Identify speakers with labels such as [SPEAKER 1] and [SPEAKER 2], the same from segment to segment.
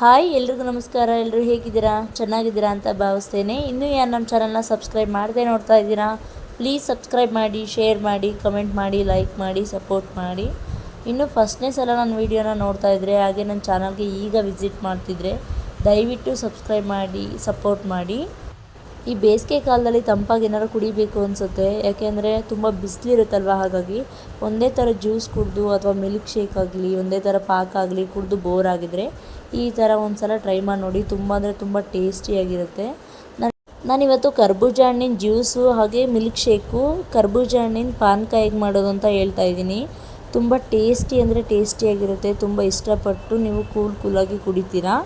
[SPEAKER 1] Hi, ಎಲ್ರಿಗೂ ನಮಸ್ಕಾರ. ಎಲ್ಲರೂ ಹೇಗಿದ್ದೀರಾ? ಚೆನ್ನಾಗಿದ್ದೀರಾ ಅಂತ ಭಾವಿಸ್ತೇನೆ. ಇನ್ನೂ ಯಾರು ನಮ್ಮ ಚಾನಲ್ನ ಸಬ್ಸ್ಕ್ರೈಬ್ ಮಾಡದೆ ನೋಡ್ತಾ ಇದ್ದೀರಾ, ಪ್ಲೀಸ್ ಸಬ್ಸ್ಕ್ರೈಬ್ ಮಾಡಿ, ಶೇರ್ ಮಾಡಿ, ಕಮೆಂಟ್ ಮಾಡಿ, ಲೈಕ್ ಮಾಡಿ, ಸಪೋರ್ಟ್ ಮಾಡಿ. ಇನ್ನು ಫಸ್ಟ್ನೇ ಸಲ ನನ್ನ ವೀಡಿಯೋನ ನೋಡ್ತಾ ಇದ್ದರೆ ಹಾಗೆ ನನ್ನ ಚಾನಲ್ಗೆ ಈಗ ವಿಸಿಟ್ ಮಾಡ್ತಿದ್ರೆ, ದಯವಿಟ್ಟು ಸಬ್ಸ್ಕ್ರೈಬ್ ಮಾಡಿ, ಸಪೋರ್ಟ್ ಮಾಡಿ. ಈ ಬೇಸಿಗೆ ಕಾಲದಲ್ಲಿ ತಂಪಾಗಿ ಏನಾದ್ರು ಕುಡಿಬೇಕು ಅನಿಸುತ್ತೆ? ಯಾಕೆಂದರೆ ತುಂಬ ಬಿಸಿಲಿರುತ್ತಲ್ವ? ಹಾಗಾಗಿ ಒಂದೇ ಥರ ಜ್ಯೂಸ್ ಕುಡಿದು ಅಥವಾ ಮಿಲ್ಕ್ ಶೇಕ್ ಆಗಲಿ, ಒಂದೇ ಥರ ಪಾಕ್ ಆಗಲಿ ಕುಡಿದು ಬೋರ್ ಆಗಿದ್ರೆ ಈ ಥರ ಒಂದು ಸಲ ಟ್ರೈ ಮಾಡಿ ನೋಡಿ ತುಂಬ ಅಂದರೆ ತುಂಬ ಟೇಸ್ಟಿಯಾಗಿರುತ್ತೆ ನಾನು ಇವತ್ತು ಕರ್ಬೂಜ ಹಣ್ಣಿನ ಜ್ಯೂಸು ಹಾಗೆ ಮಿಲ್ಕ್ ಶೇಕು, ಕರ್ಬೂಜ ಹಣ್ಣಿನ ಪಾನಕ ಹೇಗೆ ಮಾಡೋದು ಅಂತ ಹೇಳ್ತಾ ಇದ್ದೀನಿ. ತುಂಬ ಟೇಸ್ಟಿ ಅಂದರೆ ಟೇಸ್ಟಿಯಾಗಿರುತ್ತೆ ತುಂಬ ಇಷ್ಟಪಟ್ಟು ನೀವು ಕೂಲ್ ಕೂಲಾಗಿ ಕುಡಿತೀರಾ?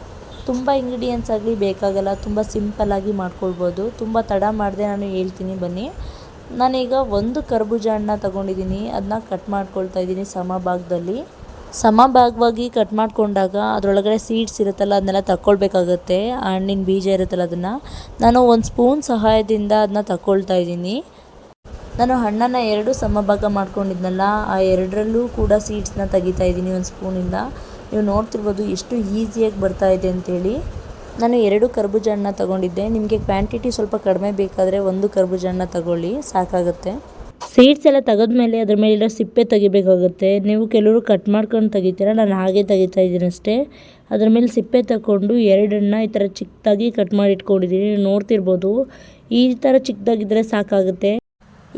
[SPEAKER 1] ತುಂಬ ಇಂಗ್ರೀಡಿಯೆಂಟ್ಸ್ ಆಗಲಿ ಬೇಕಾಗಲ್ಲ, ತುಂಬ ಸಿಂಪಲ್ಲಾಗಿ ಮಾಡ್ಕೊಳ್ಬೋದು. ತುಂಬ ತಡ ಮಾಡದೆ ನಾನು ಹೇಳ್ತೀನಿ ಬನ್ನಿ. ನಾನೀಗ ಒಂದು ಕರ್ಬೂಜ ಹಣ್ಣ ತಗೊಂಡಿದ್ದೀನಿ. ಅದನ್ನ ಕಟ್ ಮಾಡ್ಕೊಳ್ತಾ ಇದ್ದೀನಿ ಸಮ ಭಾಗದಲ್ಲಿ ಸಮ ಭಾಗವಾಗಿ ಕಟ್ ಮಾಡಿಕೊಂಡಾಗ ಅದರೊಳಗಡೆ ಸೀಡ್ಸ್ ಇರುತ್ತಲ್ಲ, ಅದನ್ನೆಲ್ಲ ತಕ್ಕೊಳ್ಬೇಕಾಗತ್ತೆ. ಹಣ್ಣಿನ ಬೀಜ ಇರುತ್ತಲ್ಲ ಅದನ್ನು. ನಾನು ಒಂದು ಸ್ಪೂನ್ ಸಹಾಯದಿಂದ ಅದನ್ನ ತಕ್ಕೊಳ್ತಾ ಇದ್ದೀನಿ. ನಾನು ಹಣ್ಣನ್ನು ಎರಡು ಸಮಭಾಗ ಮಾಡ್ಕೊಂಡಿದ್ನಲ್ಲ, ಆ ಎರಡರಲ್ಲೂ ಕೂಡ ಸೀಡ್ಸ್ನ ತೆಗಿತಾ ಇದ್ದೀನಿ ಒಂದು ಸ್ಪೂನಿಂದ ನೀವು ನೋಡ್ತಿರ್ಬೋದು ಎಷ್ಟು ಈಸಿಯಾಗಿ ಬರ್ತಾ ಇದೆ ಅಂತೇಳಿ. ನಾನು ಎರಡು ಕರ್ಬೂಜ ಹಣ್ಣ ತಗೊಂಡಿದ್ದೆ. ನಿಮಗೆ ಕ್ವಾಂಟಿಟಿ ಸ್ವಲ್ಪ ಕಡಿಮೆ ಬೇಕಾದರೆ ಒಂದು ಕರ್ಬೂಜ ಹಣ್ಣ ತಗೊಳ್ಳಿ. ಸಾಕಾಗುತ್ತೆ. ಸೀಡ್ಸ್ ಎಲ್ಲ ತೆಗೆದ್ಮೇಲೆ ಅದ್ರ ಮೇಲಿರೋ ಸಿಪ್ಪೆ ತೆಗಿಬೇಕಾಗುತ್ತೆ. ನೀವು ಕೆಲವರು ಕಟ್ ಮಾಡ್ಕೊಂಡು ತೆಗಿತೀರ, ನಾನು ಹಾಗೆ ತೆಗಿತಾ ಇದ್ದೀನಿ ಅಷ್ಟೇ. ಅದ್ರ ಮೇಲೆ ಸಿಪ್ಪೆ ತಗೊಂಡು ಎರಡನ್ನ ಈ ಥರ ಚಿಕ್ಕದಾಗಿ ಕಟ್ ಮಾಡಿ ಇಟ್ಕೊಂಡಿದ್ದೀನಿ. ನೀವು ನೋಡ್ತಿರ್ಬೋದು, ಈ ಥರ ಚಿಕ್ಕದಾಗಿದ್ದರೆ ಸಾಕಾಗುತ್ತೆ.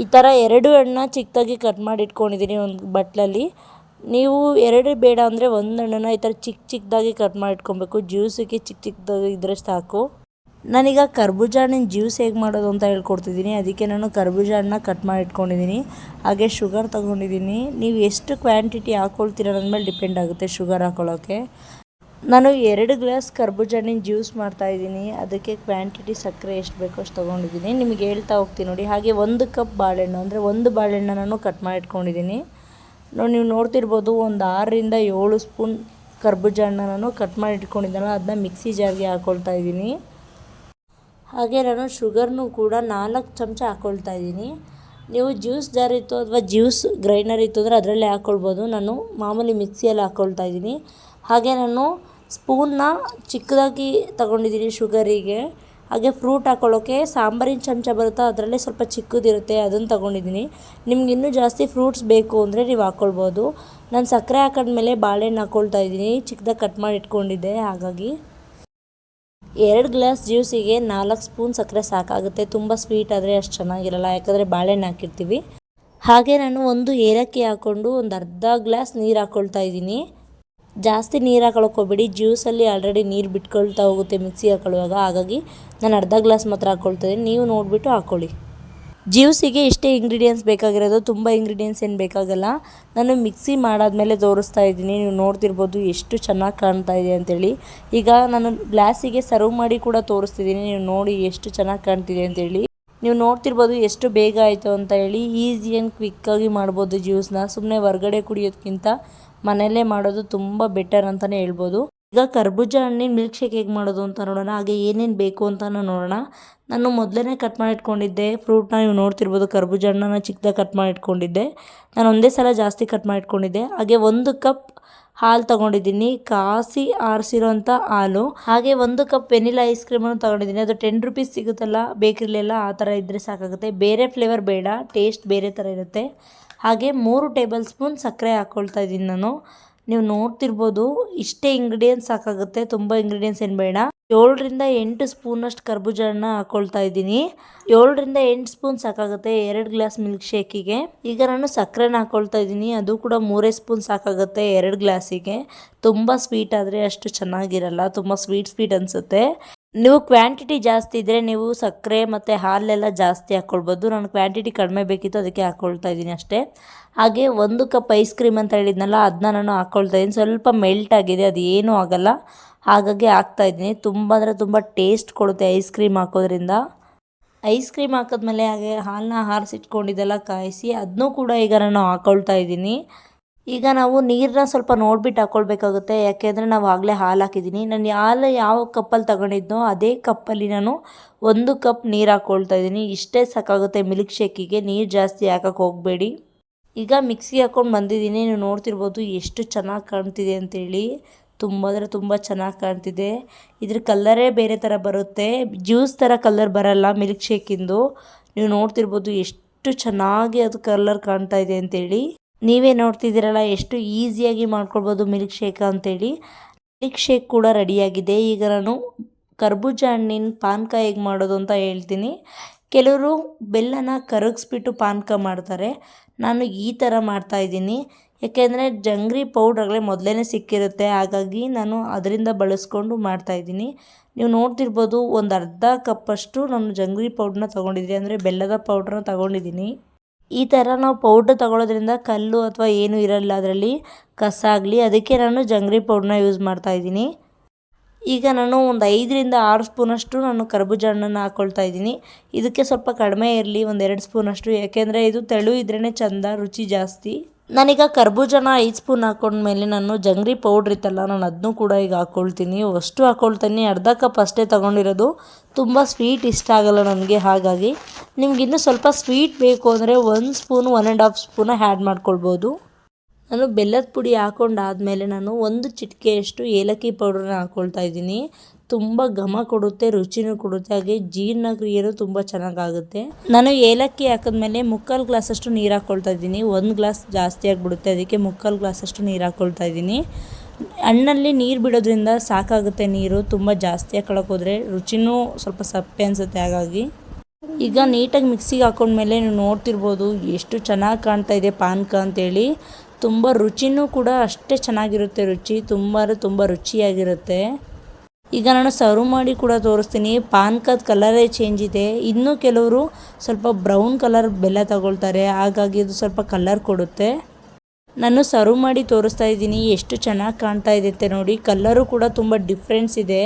[SPEAKER 1] ಈ ಥರ ಎರಡು ಹಣ್ಣ ಚಿಕ್ಕದಾಗಿ ಕಟ್ ಮಾಡಿ ಇಟ್ಕೊಂಡಿದ್ದೀನಿ ಒಂದು ಬಟ್ಲಲ್ಲಿ. ನೀವು ಎರಡು ಬೇಡ ಅಂದರೆ ಒಂದು ಹಣ್ಣನ್ನು ಈ ಥರ ಚಿಕ್ಕ ಚಿಕ್ಕದಾಗಿ ಕಟ್ ಮಾಡಿಟ್ಕೊಬೇಕು ಜ್ಯೂಸಿಗೆ ಚಿಕ್ಕ ಚಿಕ್ಕದಾಗಿ ಇದ್ದರೆ ಸಾಕು. ನಾನೀಗ ಕರ್ಬೂಜ ಹಣ್ಣಿನ ಜ್ಯೂಸ್ ಹೇಗೆ ಮಾಡೋದು ಅಂತ ಹೇಳ್ಕೊಡ್ತಿದ್ದೀನಿ. ಅದಕ್ಕೆ ನಾನು ಕರ್ಬೂಜ ಹಣ್ಣನ್ನ ಕಟ್ ಮಾಡಿ ಇಟ್ಕೊಂಡಿದ್ದೀನಿ. ಹಾಗೆ ಶುಗರ್ ತೊಗೊಂಡಿದ್ದೀನಿ. ನೀವು ಎಷ್ಟು ಕ್ವಾಂಟಿಟಿ ಹಾಕ್ಕೊಳ್ತೀರ ಮೇಲೆ ಡಿಪೆಂಡ್ ಆಗುತ್ತೆ ಶುಗರ್ ಹಾಕೊಳ್ಳೋಕ್ಕೆ ನಾನು ಎರಡು ಗ್ಲಾಸ್ ಕರ್ಬೂಜ ಹಣ್ಣಿನ ಜ್ಯೂಸ್ ಮಾಡ್ತಾಯಿದ್ದೀನಿ ಅದಕ್ಕೆ ಕ್ವಾಂಟಿಟಿ ಸಕ್ಕರೆ ಎಷ್ಟು ಬೇಕೋ ಅಷ್ಟು ತೊಗೊಂಡಿದ್ದೀನಿ. ನಿಮಗೆ ಹೇಳ್ತಾ ಹೋಗ್ತೀನಿ ನೋಡಿ. ಹಾಗೆ ಒಂದು ಕಪ್ ಬಾಳೆಹಣ್ಣು ಅಂದರೆ ಒಂದು ಬಾಳೆಹಣ್ಣು ನಾನು ಕಟ್ ಮಾಡಿ ಇಟ್ಕೊಂಡಿದ್ದೀನಿ. ನೋಡಿ, ನೀವು ನೋಡ್ತಿರ್ಬೋದು ಒಂದು ಆರರಿಂದ ಏಳು ಸ್ಪೂನ್ ಕರ್ಬೂಜ ಹಣ್ಣನ್ನು ನಾನು ಕಟ್ ಮಾಡಿ ಇಟ್ಕೊಂಡಿದ್ದೆನಲ್ಲ ಅದನ್ನ ಮಿಕ್ಸಿ ಜಾರ್ಗೆ ಹಾಕ್ಕೊಳ್ತಾ ಇದ್ದೀನಿ. ಹಾಗೆ ನಾನು ಶುಗರ್ನು ಕೂಡ ನಾಲ್ಕು ಚಮಚ ಹಾಕ್ಕೊಳ್ತಾ ಇದ್ದೀನಿ. ನೀವು ಜ್ಯೂಸ್ ಜಾರ್ ಇತ್ತು ಅಥವಾ ಜ್ಯೂಸ್ ಗ್ರೈಂಡರ್ ಇತ್ತು ಅಂದರೆ ಅದರಲ್ಲೇ ಹಾಕ್ಕೊಳ್ಬೋದು ನಾನು ಮಾಮೂಲಿ ಮಿಕ್ಸಿಯಲ್ಲಿ ಹಾಕ್ಕೊಳ್ತಾ ಇದ್ದೀನಿ. ಹಾಗೆ ನಾನು ಸ್ಪೂನ್ನ ಚಿಕ್ಕದಾಗಿ ತಗೊಂಡಿದ್ದೀನಿ ಶುಗರಿಗೆ. ಹಾಗೆ ಫ್ರೂಟ್ ಹಾಕ್ಕೊಳ್ಳೋಕ್ಕೆ ಸಾಂಬಾರಿನ ಚಮಚ ಬರುತ್ತಾ ಅದರಲ್ಲೇ ಸ್ವಲ್ಪ ಚಿಕ್ಕದಿರುತ್ತೆ, ಅದನ್ನು ತಗೊಂಡಿದ್ದೀನಿ. ನಿಮ್ಗೆ ಇನ್ನೂ ಜಾಸ್ತಿ ಫ್ರೂಟ್ಸ್ ಬೇಕು ಅಂದರೆ ನೀವು ಹಾಕ್ಕೊಳ್ಬೋದು ನಾನು ಸಕ್ಕರೆ ಹಾಕಿದ್ಮೇಲೆ ಬಾಳೆಹಣ್ಣು ಹಾಕ್ಕೊಳ್ತಾ ಇದ್ದೀನಿ, ಚಿಕ್ಕದಾಗಿ ಕಟ್ ಮಾಡಿ ಇಟ್ಕೊಂಡಿದ್ದೆ, ಹಾಗಾಗಿ. ಎರಡು ಗ್ಲಾಸ್ ಜ್ಯೂಸಿಗೆ ನಾಲ್ಕು ಸ್ಪೂನ್ ಸಕ್ಕರೆ ಸಾಕಾಗುತ್ತೆ, ತುಂಬ ಸ್ವೀಟ್ ಆದರೆ ಅಷ್ಟು ಚೆನ್ನಾಗಿರಲ್ಲ, ಯಾಕಂದರೆ ಬಾಳೆಹಣ್ಣು ಹಾಕಿರ್ತೀವಿ. ಹಾಗೆ ನಾನು ಒಂದು ಏಲಕ್ಕಿ ಹಾಕ್ಕೊಂಡು ಒಂದು ಅರ್ಧ ಗ್ಲಾಸ್ ನೀರು ಹಾಕ್ಕೊಳ್ತಾ ಇದ್ದೀನಿ. ಜಾಸ್ತಿ ನೀರು ಹಾಕೊಳ್ಕೋಬೇಡಿ ಜ್ಯೂಸಲ್ಲಿ ಆಲ್ರೆಡಿ ನೀರು ಬಿಟ್ಕೊಳ್ತಾ ಹೋಗುತ್ತೆ ಮಿಕ್ಸಿ ಹಾಕೊಳ್ಳುವಾಗ. ಹಾಗಾಗಿ ನಾನು ಅರ್ಧ ಗ್ಲಾಸ್ ಮಾತ್ರ ಹಾಕ್ಕೊಳ್ತಾ ನೀವು ನೋಡಿಬಿಟ್ಟು ಹಾಕ್ಕೊಳ್ಳಿ ಜ್ಯೂಸಿಗೆ ಇಷ್ಟೇ ಇಂಗ್ರೀಡಿಯೆಂಟ್ಸ್ ಬೇಕಾಗಿರೋದು, ತುಂಬ ಇಂಗ್ರೀಡಿಯೆಂಟ್ಸ್ ಏನು ಬೇಕಾಗಲ್ಲ. ನಾನು ಮಿಕ್ಸಿ ಮಾಡಾದಮೇಲೆ ತೋರಿಸ್ತಾ ಇದ್ದೀನಿ, ನೀವು ನೋಡ್ತಿರ್ಬೋದು ಎಷ್ಟು ಚೆನ್ನಾಗಿ ಕಾಣ್ತಾ ಇದೆ ಅಂತೇಳಿ. ಈಗ ನಾನು ಗ್ಲಾಸಿಗೆ ಸರ್ವ್ ಮಾಡಿ ಕೂಡ ತೋರಿಸ್ತಿದ್ದೀನಿ, ನೀವು ನೋಡಿ ಎಷ್ಟು ಚೆನ್ನಾಗಿ ಕಾಣ್ತಿದೆ ಅಂತೇಳಿ. ನೀವು ನೋಡ್ತಿರ್ಬೋದು ಎಷ್ಟು ಬೇಗ ಆಯಿತು ಅಂತ ಹೇಳಿ ಈಸಿ ಆ್ಯಂಡ್ ಕ್ವಿಕ್ಕಾಗಿ ಮಾಡ್ಬೋದು ಜ್ಯೂಸ್ನ ಸುಮ್ಮನೆ ಹೊರ್ಗಡೆ ಕುಡಿಯೋದಕ್ಕಿಂತ ಮನೆಯಲ್ಲೇ ಮಾಡೋದು ತುಂಬ ಬೆಟರ್ ಅಂತಲೇ ಹೇಳ್ಬೋದು. ಈಗ ಕರ್ಬೂಜ ಹಣ್ಣಿನ ಮಿಲ್ಕ್ ಶೇಕ್ ಹೇಗೆ ಮಾಡೋದು ಅಂತ ನೋಡೋಣ. ಹಾಗೆ ಏನೇನು ಬೇಕು ಅಂತ ನೋಡೋಣ. ನಾನು ಮೊದಲೇ ಕಟ್ ಮಾಡಿಟ್ಕೊಂಡಿದ್ದೆ. ಫ್ರೂಟ್ನ ನೀವು ನೋಡ್ತಿರ್ಬೋದು, ಕರ್ಬೂಜ ಹಣ್ಣನ್ನು ಚಿಕ್ಕದಾಗಿ ಕಟ್ ಮಾಡಿಟ್ಕೊಂಡಿದ್ದೆ. ನಾನು ಒಂದೇ ಸಲ ಜಾಸ್ತಿ ಕಟ್ ಮಾಡಿಟ್ಕೊಂಡಿದ್ದೆ. ಹಾಗೆ ಒಂದು ಕಪ್ ಹಾಲು ತೊಗೊಂಡಿದ್ದೀನಿ. ಕಾಸಿ ಆರಿಸಿರೋಂಥ ಹಾಲು. ಹಾಗೆ ಒಂದು ಕಪ್ ವೆನಿಲಾ ಐಸ್ ಕ್ರೀಮನ್ನು ತೊಗೊಂಡಿದ್ದೀನಿ. ಅದು ಟೆನ್ ರುಪೀಸ್ ಸಿಗುತ್ತಲ್ಲ, ಬೇಕ್ರಿಲೆಲ್ಲ, ಆ ಥರ ಇದ್ದರೆ ಸಾಕಾಗುತ್ತೆ. ಬೇರೆ ಫ್ಲೇವರ್ ಬೇಡ ಟೇಸ್ಟ್ ಬೇರೆ ಥರ ಇರುತ್ತೆ. ಹಾಗೆ ಮೂರು ಟೇಬಲ್ ಸ್ಪೂನ್ ಸಕ್ಕರೆ ಹಾಕ್ಕೊಳ್ತಾ ಇದ್ದೀನಿ ನಾನು. ನೀವು ನೋಡ್ತಿರ್ಬೋದು ಇಷ್ಟೇ ಇಂಗ್ರೀಡಿಯೆಂಟ್ಸ್ ಸಾಕಾಗುತ್ತೆ, ತುಂಬ ಇಂಗ್ರೀಡಿಯೆಂಟ್ಸ್ ಏನು ಬೇಡ. ಏಳರಿಂದ ಎಂಟು ಸ್ಪೂನಷ್ಟು ಕರ್ಬೂಜ ಹಾಕ್ಕೊಳ್ತಾ ಇದ್ದೀನಿ. ಏಳರಿಂದ ಎಂಟು ಸ್ಪೂನ್ ಸಾಕಾಗುತ್ತೆ ಎರಡು ಗ್ಲಾಸ್ ಮಿಲ್ಕ್ ಶೇಕಿಗೆ ಈಗ ನಾನು ಸಕ್ಕರೆನ ಹಾಕ್ಕೊಳ್ತಾ ಇದ್ದೀನಿ, ಅದು ಕೂಡ ಮೂರೇ ಸ್ಪೂನ್ ಸಾಕಾಗುತ್ತೆ ಎರಡು ಗ್ಲಾಸಿಗೆ. ತುಂಬ ಸ್ವೀಟ್ ಆದರೆ ಅಷ್ಟು ಚೆನ್ನಾಗಿರಲ್ಲ, ತುಂಬ ಸ್ವೀಟ್ ಸ್ವೀಟ್ ಅನಿಸುತ್ತೆ. ನೀವು ಕ್ವಾಂಟಿಟಿ ಜಾಸ್ತಿ ಇದ್ದರೆ ನೀವು ಸಕ್ಕರೆ ಮತ್ತು ಹಾಲೆಲ್ಲ ಜಾಸ್ತಿ ಹಾಕ್ಕೊಳ್ಬೋದು ನಾನು ಕ್ವಾಂಟಿಟಿ ಕಡಿಮೆ ಬೇಕಿತ್ತು ಅದಕ್ಕೆ ಹಾಕ್ಕೊಳ್ತಾ ಇದ್ದೀನಿ ಅಷ್ಟೇ. ಹಾಗೆ ಒಂದು ಕಪ್ ಐಸ್ ಕ್ರೀಮ್ ಅಂತ ಹೇಳಿದ್ನಲ್ಲ ಅದನ್ನ ನಾನು ಹಾಕ್ಕೊಳ್ತಾ ಇದ್ದೀನಿ. ಸ್ವಲ್ಪ ಮೆಲ್ಟ್ ಆಗಿದೆ, ಅದು ಏನೂ ಆಗಲ್ಲ. ಹಾಗಾಗಿ ಹಾಕ್ತಾ ಇದ್ದೀನಿ. ತುಂಬ ಅಂದರೆ ತುಂಬ ಟೇಸ್ಟ್ ಕೊಡುತ್ತೆ ಐಸ್ ಕ್ರೀಮ್ ಹಾಕೋದ್ರಿಂದ. ಐಸ್ ಕ್ರೀಮ್ ಹಾಕಿದ್ಮೇಲೆ ಹಾಗೆ ಹಾಲನ್ನ ಹಾರಿಸಿಟ್ಕೊಂಡಿದ್ದೆಲ್ಲ ಕಾಯಿಸಿ ಅದನ್ನೂ ಕೂಡ ಈಗ ನಾನು ಹಾಕ್ಕೊಳ್ತಾ ಇದ್ದೀನಿ. ಈಗ ನಾವು ನೀರನ್ನ ಸ್ವಲ್ಪ ನೋಡ್ಬಿಟ್ಟು ಹಾಕ್ಕೊಳ್ಬೇಕಾಗುತ್ತೆ ಯಾಕೆಂದರೆ ನಾವು ಆಗಲೇ ಹಾಲು ಹಾಕಿದ್ದೀನಿ ನಾನು ಹಾಲು ಯಾವ ಕಪ್ಪಲ್ಲಿ ತಗೊಂಡಿದ್ನೋ ಅದೇ ಕಪ್ಪಲ್ಲಿ ನಾನು ಒಂದು ಕಪ್ ನೀರು ಹಾಕ್ಕೊಳ್ತಾ ಇದ್ದೀನಿ ಇಷ್ಟೇ ಸಾಕಾಗುತ್ತೆ ಮಿಲ್ಕ್ ಶೇಕಿಗೆ. ನೀರು ಜಾಸ್ತಿ ಹಾಕಕ್ಕೆ ಹೋಗಬೇಡಿ. ಈಗ ಮಿಕ್ಸಿಗೆ ಹಾಕ್ಕೊಂಡು ಬಂದಿದ್ದೀನಿ ನೀವು ನೋಡ್ತಿರ್ಬೋದು ಎಷ್ಟು ಚೆನ್ನಾಗಿ ಕಾಣ್ತಿದೆ ಅಂತೇಳಿ. ತುಂಬ ಅಂದರೆ ತುಂಬ ಚೆನ್ನಾಗಿ ಕಾಣ್ತಿದೆ. ಇದ್ರ ಕಲ್ಲರೇ ಬೇರೆ ಥರ ಬರುತ್ತೆ. ಜ್ಯೂಸ್ ಥರ ಕಲರ್ ಬರಲ್ಲ ಮಿಲ್ಕ್ ಶೇಕಿಂದು. ನೀವು ನೋಡ್ತಿರ್ಬೋದು ಎಷ್ಟು ಚೆನ್ನಾಗಿ ಅದು ಕಲರ್ ಕಾಣ್ತಾ ಇದೆ ಅಂತೇಳಿ. ನೀವೇ ನೋಡ್ತಿದ್ದೀರಲ್ಲ, ಎಷ್ಟು ಈಸಿಯಾಗಿ ಮಾಡ್ಕೊಳ್ಬೋದು ಮಿಲ್ಕ್ ಶೇಕ್ ಅಂತೇಳಿ. ಮಿಲ್ಕ್ ಶೇಕ್ ಕೂಡ ರೆಡಿಯಾಗಿದೆ. ಈಗ ನಾನು ಕರ್ಬೂಜ ಹಣ್ಣಿನ ಪಾನಕ ಹೇಗೆ ಮಾಡೋದು ಅಂತ ಹೇಳ್ತೀನಿ. ಕೆಲವರು ಬೆಲ್ಲನ ಕರಗಿಸ್ಬಿಟ್ಟು ಪಾನಕ ಮಾಡ್ತಾರೆ. ನಾನು ಈ ಥರ ಮಾಡ್ತಾ ಇದ್ದೀನಿ. ಯಾಕೆಂದರೆ ಜಂಗ್ರಿ ಪೌಡ್ರಾಗಲೇ ಮೊದಲೇ ಸಿಕ್ಕಿರುತ್ತೆ. ಹಾಗಾಗಿ ನಾನು ಅದರಿಂದ ಬಳಸ್ಕೊಂಡು ಮಾಡ್ತಾಯಿದ್ದೀನಿ ನೀವು ನೋಡ್ತಿರ್ಬೋದು ಒಂದು ಅರ್ಧ ಕಪ್ಪಷ್ಟು ನಾನು ಜಂಗ್ರಿ ಪೌಡ್ರನ್ನ ತೊಗೊಂಡಿದ್ದೀನಿ. ಅಂದರೆ ಬೆಲ್ಲದ ಪೌಡ್ರನ್ನ ತೊಗೊಂಡಿದ್ದೀನಿ. ಈ ಥರ ನಾವು ಪೌಡ್ರ್ ತಗೊಳ್ಳೋದ್ರಿಂದ ಕಲ್ಲು ಅಥವಾ ಏನೂ ಇರಲ್ಲ ಅದರಲ್ಲಿ, ಕಸ ಆಗಲಿ, ಅದಕ್ಕೆ ನಾನು ಜಂಗ್ರಿ ಪೌಡ್ರನ್ನ ಯೂಸ್ ಮಾಡ್ತಾ ಇದ್ದೀನಿ. ಈಗ ನಾನು ಒಂದು ಐದರಿಂದ ಆರು ಸ್ಪೂನಷ್ಟು ನಾನು ಕರ್ಬೂಜ ಹಣ್ಣನ್ನು ಹಾಕ್ಕೊಳ್ತಾ ಇದ್ದೀನಿ. ಇದಕ್ಕೆ ಸ್ವಲ್ಪ ಕಡಿಮೆ ಇರಲಿ, ಒಂದು ಎರಡು ಸ್ಪೂನಷ್ಟು, ಯಾಕೆಂದರೆ ಇದು ತೆಳು ಇದ್ರೇ ಚಂದ, ರುಚಿ ಜಾಸ್ತಿ. ನಾನೀಗ ಕರ್ಬೂಜನ ಐದು ಸ್ಪೂನ್ ಹಾಕೊಂಡ್ಮೇಲೆ ನಾನು ಜಂಗ್ರಿ ಪೌಡ್ರ್ ಇತ್ತಲ್ಲ, ನಾನು ಅದನ್ನೂ ಕೂಡ ಈಗ ಹಾಕ್ಕೊಳ್ತೀನಿ ಅಷ್ಟು ಹಾಕ್ಕೊಳ್ತೀನಿ ಅರ್ಧ ಕಪ್ ಅಷ್ಟೇ ತೊಗೊಂಡಿರೋದು. ತುಂಬ ಸ್ವೀಟ್ ಇಷ್ಟ ಆಗಲ್ಲ ನನಗೆ, ಹಾಗಾಗಿ. ನಿಮ್ಗೆ ಇನ್ನೂ ಸ್ವಲ್ಪ ಸ್ವೀಟ್ ಬೇಕು ಅಂದರೆ ಒಂದು spoon one and half spoon add ಮಾಡ್ಕೊಳ್ಬೋದು. ನಾನು ಬೆಲ್ಲದ ಪುಡಿ ಹಾಕೊಂಡಾದ್ಮೇಲೆ ನಾನು ಒಂದು ಚಿಟಿಕೆಯಷ್ಟು ಏಲಕ್ಕಿ ಪೌಡ್ರನ್ನ ಹಾಕ್ಕೊಳ್ತಾ ಇದ್ದೀನಿ. ತುಂಬ ಘಮ ಕೊಡುತ್ತೆ, ರುಚಿನೂ ಕೊಡುತ್ತೆ, ಹಾಗೆ ಜೀರ್ಣಕ್ರಿಯೆನೂ ತುಂಬ ಚೆನ್ನಾಗಾಗುತ್ತೆ. ನಾನು ಏಲಕ್ಕಿ ಹಾಕಿದ್ಮೇಲೆ ಮುಕ್ಕಾಲು ಗ್ಲಾಸಷ್ಟು ನೀರು ಹಾಕ್ಕೊಳ್ತಾ ಇದ್ದೀನಿ. ಒಂದು ಗ್ಲಾಸ್ ಜಾಸ್ತಿ ಆಗಿಬಿಡುತ್ತೆ, ಅದಕ್ಕೆ ಮುಕ್ಕಾಲು ಗ್ಲಾಸಷ್ಟು ನೀರು ಹಾಕ್ಕೊಳ್ತಾ ಇದ್ದೀನಿ. ಹಣ್ಣಲ್ಲಿ ನೀರು ಬಿಡೋದ್ರಿಂದ ಸಾಕಾಗುತ್ತೆ ನೀರು, ತುಂಬ ಜಾಸ್ತಿ ಹಾಕೊಳಕ್ಕೆ ಹೋದರೆ ರುಚಿನೂ ಸ್ವಲ್ಪ ಸಪ್ಪೆ ಅನಿಸುತ್ತೆ ಹಾಗಾಗಿ. ಈಗ ನೀಟಾಗಿ ಮಿಕ್ಸಿಗೆ ಹಾಕೊಂಡ್ಮೇಲೆ ನೀವು ನೋಡ್ತಿರ್ಬೋದು ಎಷ್ಟು ಚೆನ್ನಾಗಿ ಕಾಣ್ತಾ ಇದೆ ಪಾನಕ ಅಂತೇಳಿ. ತುಂಬ ರುಚಿನೂ ಕೂಡ ಅಷ್ಟೇ ಚೆನ್ನಾಗಿರುತ್ತೆ ರುಚಿ, ತುಂಬ ತುಂಬ ರುಚಿಯಾಗಿರುತ್ತೆ. ಈಗ ನಾನು ಸರ್ವ್ ಮಾಡಿ ಕೂಡ ತೋರಿಸ್ತೀನಿ. ಪಾನ್ಕದ ಕಲರೇ ಚೇಂಜ್ ಇದೆ. ಇನ್ನೂ ಕೆಲವರು ಸ್ವಲ್ಪ ಬ್ರೌನ್ ಕಲರ್ ಬೆಲ್ಲ ತಗೊಳ್ತಾರೆ. ಹಾಗಾಗಿ ಅದು ಸ್ವಲ್ಪ ಕಲರ್ ಕೊಡುತ್ತೆ. ನಾನು ಸರ್ವ್ ಮಾಡಿ ತೋರಿಸ್ತಾ ಇದ್ದೀನಿ. ಎಷ್ಟು ಚೆನ್ನಾಗಿ ಕಾಣ್ತಾ ಇದೆ ನೋಡಿ. ಕಲ್ಲರು ಕೂಡ ತುಂಬ ಡಿಫ್ರೆನ್ಸ್ ಇದೆ.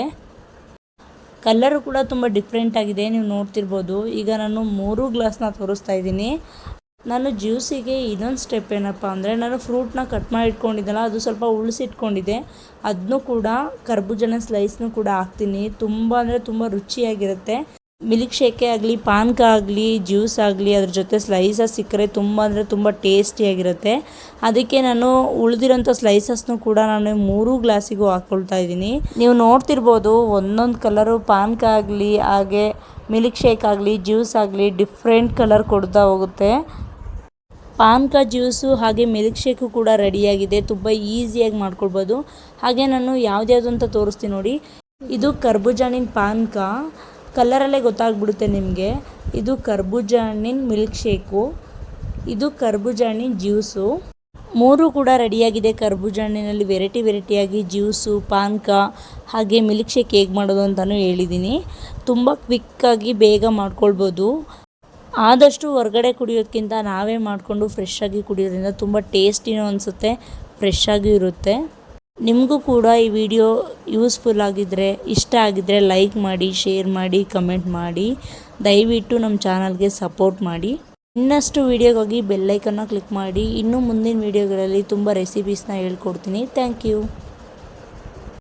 [SPEAKER 1] ಕಲ್ಲರು ಕೂಡ ತುಂಬ ಡಿಫ್ರೆಂಟಾಗಿದೆ ನೀವು ನೋಡ್ತಿರ್ಬೋದು. ಈಗ ನಾನು ಮೂರು ಗ್ಲಾಸ್ನ ತೋರಿಸ್ತಾ ಇದ್ದೀನಿ. ನಾನು ಜ್ಯೂಸಿಗೆ ಇನ್ನೊಂದು ಸ್ಟೆಪ್ ಏನಪ್ಪ ಅಂದರೆ ನಾನು ಫ್ರೂಟ್ನ ಕಟ್ ಮಾಡಿ ಇಟ್ಕೊಂಡಿದ್ದಲ್ಲ ಅದು ಸ್ವಲ್ಪ ಉಳಿಸಿಟ್ಕೊಂಡಿದ್ದೆ. ಅದನ್ನೂ ಕೂಡ ಕರ್ಬೂಜನ ಸ್ಲೈಸ್ನು ಕೂಡ ಹಾಕ್ತೀನಿ. ತುಂಬ ಅಂದರೆ ತುಂಬ ರುಚಿಯಾಗಿರುತ್ತೆ. ಮಿಲ್ಕ್ ಶೇಕೆ ಆಗಲಿ, ಪಾನ್ಕ ಆಗಲಿ, ಜ್ಯೂಸ್ ಆಗಲಿ ಅದ್ರ ಜೊತೆ ಸ್ಲೈಸಸ್ ಸಿಕ್ಕರೆ ತುಂಬ ಅಂದರೆ ತುಂಬ ಟೇಸ್ಟಿಯಾಗಿರುತ್ತೆ. ಅದಕ್ಕೆ ನಾನು ಉಳಿದಿರೋಂಥ ಸ್ಲೈಸಸ್ನು ಕೂಡ ನಾನು ಮೂರು ಗ್ಲಾಸಿಗೂ ಹಾಕ್ಕೊಳ್ತಾ ಇದ್ದೀನಿ. ನೀವು ನೋಡ್ತಿರ್ಬೋದು ಒಂದೊಂದು ಕಲರು ಪಾನ್ಕ ಆಗಲಿ, ಹಾಗೆ ಮಿಲ್ಕ್ ಶೇಕ್ ಆಗಲಿ, ಜ್ಯೂಸ್ ಆಗಲಿ ಡಿಫ್ರೆಂಟ್ ಕಲರ್ ಕೊಡ್ತಾ ಹೋಗುತ್ತೆ. ಪಾನಕ ಜ್ಯೂಸು ಹಾಗೆ ಮಿಲ್ಕ್ ಶೇಕು ಕೂಡ ರೆಡಿಯಾಗಿದೆ. ತುಂಬ ಈಸಿಯಾಗಿ ಮಾಡ್ಕೊಳ್ಬೋದು. ಹಾಗೆ ನಾನು ಯಾವ್ದ್ಯಾವ್ದು ಅಂತ ತೋರಿಸ್ತೀನಿ ನೋಡಿ. ಇದು ಕರ್ಬೂಜ ಹಣ್ಣಿನ ಪಾನ್ಕ. ಕಲರಲ್ಲೇ ಗೊತ್ತಾಗ್ಬಿಡುತ್ತೆ ನಿಮಗೆ. ಇದು ಕರ್ಬೂಜ ಹಣ್ಣಿನ ಮಿಲ್ಕ್ ಶೇಕು ಇದು ಕರ್ಬೂಜ ಹಣ್ಣಿನ ಜ್ಯೂಸು. ಮೂರು ಕೂಡ ರೆಡಿಯಾಗಿದೆ. ಕರ್ಬೂಜ ಹಣ್ಣಿನಲ್ಲಿ ವೆರೈಟಿ ವೆರೈಟಿಯಾಗಿ ಜ್ಯೂಸು, ಪಾನ್ಕ, ಹಾಗೆ ಮಿಲ್ಕ್ ಶೇಕ್ ಹೇಗೆ ಮಾಡೋದು ಅಂತಲೂ ಹೇಳಿದ್ದೀನಿ ತುಂಬ ಕ್ವಿಕ್ಕಾಗಿ ಬೇಗ ಮಾಡ್ಕೊಳ್ಬೋದು. ಆದಷ್ಟು ಹೊರಗಡೆ ಕುಡಿಯೋದಕ್ಕಿಂತ ನಾವೇ ಮಾಡಿಕೊಂಡು ಫ್ರೆಶ್ಶಾಗಿ ಕುಡಿಯೋದ್ರಿಂದ ತುಂಬ ಟೇಸ್ಟಿನೂ ಅನಿಸುತ್ತೆ ಫ್ರೆಶ್ಶಾಗೂ ಇರುತ್ತೆ. ನಿಮಗೂ ಕೂಡ ಈ ವಿಡಿಯೋ ಯೂಸ್ಫುಲ್ ಆಗಿದ್ದರೆ ಇಷ್ಟ ಆಗಿದ್ದರೆ ಲೈಕ್ ಮಾಡಿ ಶೇರ್ ಮಾಡಿ ಕಮೆಂಟ್ ಮಾಡಿ. ದಯವಿಟ್ಟು ನಮ್ಮ ಚಾನಲ್ಗೆ ಸಪೋರ್ಟ್ ಮಾಡಿ. ಇನ್ನಷ್ಟು ವೀಡಿಯೋಗಾಗಿ ಬೆಲ್ಲೈಕನ್ನು ಕ್ಲಿಕ್ ಮಾಡಿ. ಇನ್ನೂ ಮುಂದಿನ ವೀಡಿಯೋಗಳಲ್ಲಿ ತುಂಬ ರೆಸಿಪೀಸ್ನ ಹೇಳ್ಕೊಡ್ತೀನಿ. Thank you